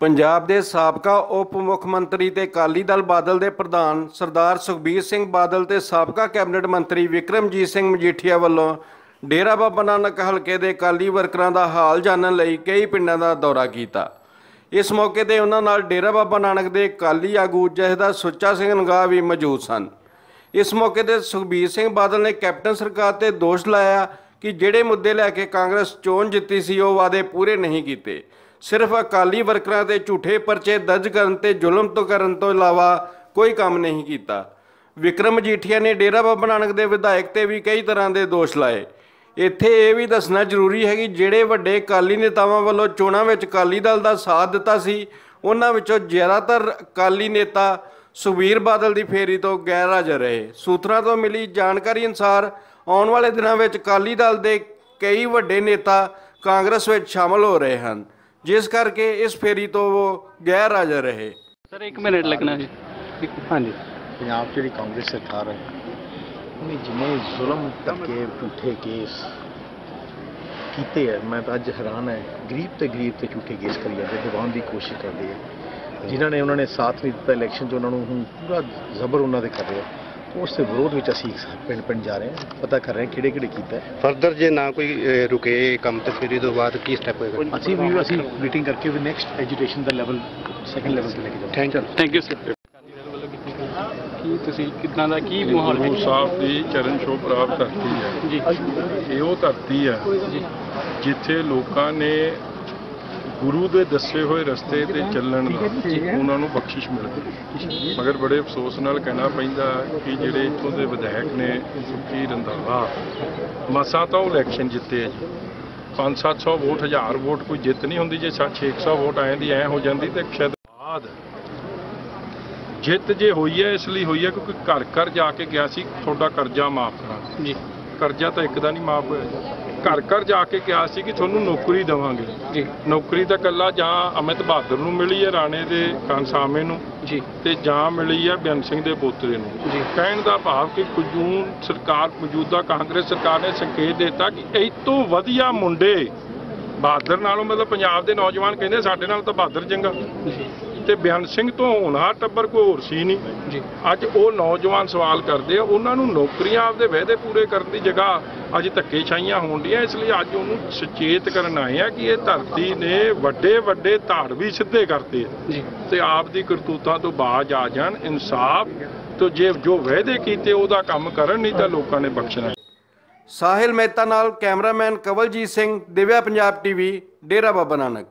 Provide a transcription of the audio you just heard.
ਪੰਜਾਬ ਦੇ ਸਾਬਕਾ ਉਪ ਮੁੱਖ ਮੰਤਰੀ ਤੇ ਅਕਾਲੀ ਦਲ ਬਾਦਲ ਦੇ ਪ੍ਰਧਾਨ ਸਰਦਾਰ ਸੁਖਬੀਰ ਸਿੰਘ ਬਾਦਲ ਤੇ ਸਾਬਕਾ ਕੈਬਨਿਟ ਮੰਤਰੀ ਵਿਕਰਮਜੀਤ ਸਿੰਘ ਮਜੀਠੀਆ ਵੱਲੋਂ ਡੇਰਾ ਬਾਬਾ ਨਾਨਕ ਹਲਕੇ ਦੇ ਅਕਾਲੀ ਵਰਕਰਾਂ ਦਾ ਹਾਲ ਜਾਣਨ ਲਈ ਕਈ ਪਿੰਡਾਂ ਦਾ ਦੌਰਾ ਕੀਤਾ। ਇਸ ਮੌਕੇ ਤੇ ਉਹਨਾਂ ਨਾਲ ਡੇਰਾ ਬਾਬਾ ਨਾਨਕ ਦੇ ਅਕਾਲੀ ਆਗੂ ਜਹਦਾ ਸੁੱਚਾ ਸਿੰਘ ਨਗਾ ਵੀ ਮੌਜੂਦ ਸਨ। ਇਸ ਮੌਕੇ ਤੇ ਸੁਖਬੀਰ ਸਿੰਘ ਬਾਦਲ ਨੇ ਕੈਪਟਨ ਸਰਕਾਰ ਤੇ ਦੋਸ਼ ਲਾਇਆ ਕਿ ਜਿਹੜੇ ਮੁੱਦੇ ਲੈ ਕੇ ਕਾਂਗਰਸ ਚੋਣ ਜਿੱਤੀ ਸੀ ਉਹ ਵਾਅਦੇ ਪੂਰੇ ਨਹੀਂ ਕੀਤੇ। ਸਿਰਫ ਅਕਾਲੀ ਵਰਕਰਾਂ ਤੇ ਝੂਠੇ ਪਰਚੇ ਦਰਜ ਕਰਨ ਤੇ ਜ਼ੁਲਮ ਤੋਂ ਕਰਨ ਤੋਂ ਇਲਾਵਾ ਕੋਈ ਕੰਮ ਨਹੀਂ ਕੀਤਾ। ਵਿਕਰਮ ਮਜੀਠੀਆ ਨੇ ਡੇਰਾ ਬਾਬਾ ਨਾਨਕ ਦੇ ਵਿਧਾਇਕ ਤੇ ਵੀ ਕਈ ਤਰ੍ਹਾਂ ਦੇ ਦੋਸ਼ ਲਾਏ। ਇੱਥੇ ਇਹ ਵੀ ਦੱਸਣਾ ਜ਼ਰੂਰੀ ਹੈ ਕਿ ਜਿਹੜੇ ਵੱਡੇ ਅਕਾਲੀ ਨੇਤਾਵਾਂ ਵੱਲੋਂ ਚੋਣਾਂ ਵਿੱਚ ਅਕਾਲੀ ਦਲ ਦਾ ਸਾਥ ਦਿੱਤਾ ਸੀ, ਉਹਨਾਂ ਵਿੱਚੋਂ ਜ਼ਿਆਦਾਤਰ ਅਕਾਲੀ ਨੇਤਾ ਸੁਖਬੀਰ ਬਾਦਲ ਦੀ ਫੇਰੀ ਤੋਂ ਗੈਰ ਹਾਜ਼ਰ ਰਹੇ। ਸੂਤਰਾਂ ਤੋਂ ਮਿਲੀ ਜਾਣਕਾਰੀ ਅਨੁਸਾਰ, ਆਉਣ ਵਾਲੇ ਦਿਨਾਂ ਵਿੱਚ ਅਕਾਲੀ ਦਲ ਦੇ ਕਈ ਵੱਡੇ ਨੇਤਾ ਕਾਂਗਰਸ ਵਿੱਚ ਸ਼ਾਮਲ ਹੋ ਰਹੇ ਹਨ। ਜਿਸ ਕਰਕੇ ਇਸ ਫੇਰੀ ਤੋਂ ਉਹ ਗੈਰ ਹਾਜ਼ਰ ਰਹੇ। ਸਰ 1 ਮਿੰਟ ਲੱਗਣਾ ਜੀ। ਹਾਂਜੀ। ਪੰਜਾਬ 'ਚ ਜਿਹੜੀ ਕਾਂਗਰਸ ਸਰਕਾਰ ਹੈ ਉਹਨੇ ਜਿੰਨੇ ਜ਼ੁਲਮ ਧੱਕੇ ਝੂਠੇ ਕੇਸ ਕੀਤੇ ਹੈ ਮੈਂ ਤਾਂ ਅੱਜ ਹੈਰਾਨ ਹੈ ਗਰੀਬ ਤੇ ਗਰੀਬ ਤੇ ਝੂਠੇ ਕੇਸ ਕਰੀ ਜਾਂਦੇ ਦਬਾਉਣ ਦੀ ਕੋਸ਼ਿਸ਼ ਕਰਦੇ ਹੈ ਜਿਨ੍ਹਾਂ ਨੇ ਉਹਨਾਂ ਨੇ ਸਾਥ ਨਹੀਂ ਦਿੱਤਾ ਇਲੈਕਸ਼ਨ 'ਚ ਉਹਨਾਂ ਨੂੰ ਹੁਣ ਪੂਰਾ ਜ਼ਬਰ ਉਹਨਾਂ ਦੇ ਕਰ ਰਿਹਾ। ਉਸ ਦੇ ਵਿਰੋਧ ਵਿੱਚ ਅਸੀਂ ਪਿੰਡ ਪਿੰਡ ਜਾ ਰਹੇ ਹਾਂ। ਪਤਾ ਕਰ ਰਹੇ ਹਾਂ ਕਿਹੜੇ ਕਿਹੜੇ ਕੀਤਾ। ਫਰਦਰ ਜੇ ਨਾ ਕੋਈ ਅਹ, ਰੁਕੇ ਇਹ ਕੰਮ ਤੇ ਫਿਰ ਇਹਦੇ ਬਾਅਦ ਕੀ ਸਟੈਪ ਹੋਏਗਾ? ਅਸੀਂ ਵੀ ਅਸੀਂ ਮੀਟਿੰਗ ਕਰਕੇ ਵੀ ਨੈਕਸਟ ਐਜੂਕੇਸ਼ਨ ਦਾ ਲੈਵਲ ਸੈਕੰਡ ਲੈਵਲ ਤੇ ਲੈ ਕੇ ਜਾਵਾਂਗੇ। Thank you thank you sir ਕੀ ਤੁਸੀਂ ਕਿਦਾਂ ਦਾ ਕੀ ਮਾਹੌਲ ਗੁਰੂ ਹੈ ਸਾਹਿਬ ਦੀ ਚਰਨ ਛੋਹ ਪ੍ਰਾਪਤ ਧਰਤੀ ਹੈ। ਜੀ। ਇਹ ਉਹ ਧਰਤੀ ਹੈ ਜਿੱਥੇ ਲੋਕਾਂ ਨੇ ਗੁਰੂ ਦੇ ਦੱਸੇ ਹੋਏ ਰਸਤੇ ਤੇ ਚੱਲਣ ਦਾ ਉਹਨਾਂ ਨੂੰ ਬਖਸ਼ਿਸ਼ ਮਿਲਦੀ ਮਗਰ ਬੜੇ ਅਫਸੋਸ ਨਾਲ ਕਹਿਣਾ ਪੈਂਦਾ ਕਿ ਜਿਹੜੇ ਇੱਥੋਂ ਦੇ ਵਿਧਾਇਕ ਨੇ ਸੁੱਕੀ ਰੰਧਾਵਾ, ਮਸਾਂ ਤਾਂ ਉਹ ਇਲੈਕਸ਼ਨ ਜਿੱਤੇ ਆ ਜੀ। 5-700 ਵੋਟ 1000 ਵੋਟ ਕੋਈ ਜਿੱਤ ਨਹੀਂ ਹੁੰਦੀ, ਜੇ 600 ਵੋਟ ਆਏ ਦੀ ਐ ਹੋ ਜਾਂਦੀ ਤੇ ਸ਼ਾਇਦ ਬਾਅਦ ਜਿੱਤ ਜੇ ਹੋਈ ਹੈ ਇਸ ਲਈ ਹੋਈ ਹੈ ਕਿਉਂਕਿ ਘਰ ਘਰ ਜਾ ਕੇ ਗਿਆ ਸੀ, ਤੁਹਾਡਾ ਕਰਜ਼ਾ ਮਾਫ ਕਰਾਂ ਜੀ। ਕਰਜ਼ਾ ਤਾਂ ਇੱਕ ਦਾ ਨਹੀਂ ਮਾਫ ਹੋਇਆ। ਘਰ ਘਰ ਜਾ ਕੇ ਕਿਹਾ ਸੀ ਕਿ ਤੁਹਾਨੂੰ ਨੌਕਰੀ ਦੇਵਾਂਗੇ। ਜੀ। ਨੌਕਰੀ ਤਾਂ ਕੱਲਾ ਜਾਂ ਅਮਿਤ ਬਹਾਦਰ ਨੂੰ ਮਿਲੀ ਹੈ ਰਾਣੇ ਦੇ ਖਾਨਸਾਮੇ ਨੂੰ। ਜੀ। ਤੇ ਜਾਂ ਮਿਲੀ ਹੈ ਬੇਅੰਤ ਸਿੰਘ ਦੇ ਪੋਤਰੇ ਨੂੰ। ਜੀ। ਕਹਿਣ ਦਾ ਭਾਵ ਕਿ ਕੁਜੂਨ ਸਰਕਾਰ ਮੌਜੂਦਾ ਕਾਂਗਰਸ ਸਰਕਾਰ ਨੇ ਸੰਕੇਤ ਦਿੱਤਾ ਕਿ ਇਹ ਤੋਂ ਵਧੀਆ ਮੁੰਡੇ ਬਹਾਦਰ ਨਾਲੋਂ ਮਤਲਬ ਪੰਜਾਬ ਦੇ ਨੌਜਵਾਨ ਕਹਿੰਦੇ ਸਾਡੇ ਨਾਲ ਤਾਂ ਬਹਾਦਰ ਚੰਗਾ। ਤੇ ਬੇਅੰਤ ਸਿੰਘ ਤੋਂ ਹੋਣਹਾਰ ਟੱਬਰ ਕੋਈ ਹੋਰ ਸੀ ਨਹੀਂ। ਜੀ। ਅੱਜ ਉਹ ਨੌਜਵਾਨ ਸਵਾਲ ਕਰਦੇ ਆ ਉਹਨਾਂ ਨੂੰ ਨੌਕਰੀਆਂ ਆਪਦੇ ਵਾਅਦੇ ਪੂਰੇ ਕਰਨ ਦੀ ਜਗ੍ਹਾ ਅੱਜ ਧੱਕੇ ਛਾਈਆਂ ਹੋਣ ਡੀਆਂ ਇਸ ਲਈ ਅੱਜ ਉਹਨੂੰ ਸੁਚੇਤ ਕਰਨ ਆਏ ਆ ਕਿ ਇਹ ਧਰਤੀ ਨੇ ਵੱਡੇ ਵੱਡੇ ਧਾੜ ਵੀ ਸਿੱਧੇ ਕਰਤੇ ਆ। ਜੀ। ਤੇ ਆਪ ਦੀ ਕਰਤੂਤਾਂ ਤੋਂ ਬਾਜ ਆ ਜਾਣ ਇਨਸਾਫ ਤੋਂ ਜੇ ਜੋ ਵਾਅਦੇ ਕੀਤੇ ਉਹਦਾ ਕੰਮ ਕਰਨ ਨਹੀਂ ਤਾਂ ਲੋਕਾਂ ਨੇ ਬਖਸ਼ਣਾ। ਸਾਹਿਲ ਮਹਿਤਾ ਨਾਲ ਕੈਮਰਾਮੈਨ ਕਵਲਜੀਤ ਸਿੰਘ ਦਿਵਿਆ ਪੰਜਾਬ ਟੀਵੀ ਡੇਰਾ ਬਾਬਾ ਨਾਨਕ।